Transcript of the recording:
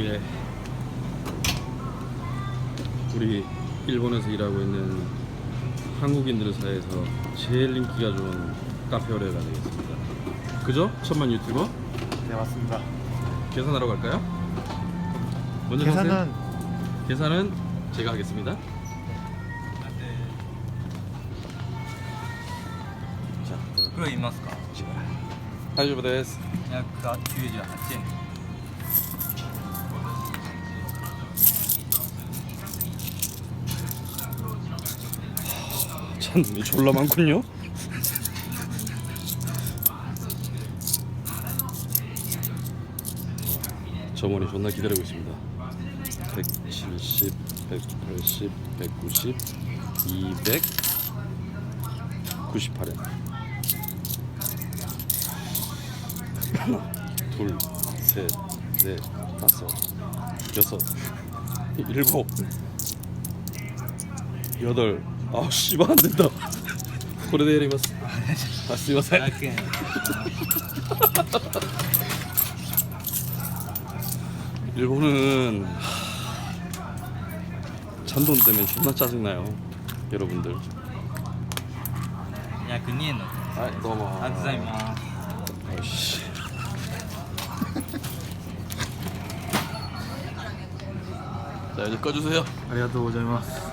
이게 우리 일본에서 일하고 있는 한국인들 사이에서 제일 인기가 좋은 카페오레가 되겠습니다. 그죠? 천만 유튜버 네 맞습니다. 계산하러 갈까요? 먼저 계산은 가세요. 계산은 제가 하겠습니다. 자, 袋いますか 大丈夫です。 298円 잔돈이 졸라 많군요. 점원이 존나 기다리고 있습니다. 170, 180, 190, 200, 98엔. 하나, 둘, 셋, 넷, 다섯, 여섯, 일곱, 여덟, 아 씨발 안 된다. 고레데리마스. 아, すいません。 100円 일본은 잔돈 때문에 존나 짜증나요. 여러분들. 202円の 아, 너무. ありがとうございます 아이씨. 자, 이제 꺼주세요. ありがとうございます。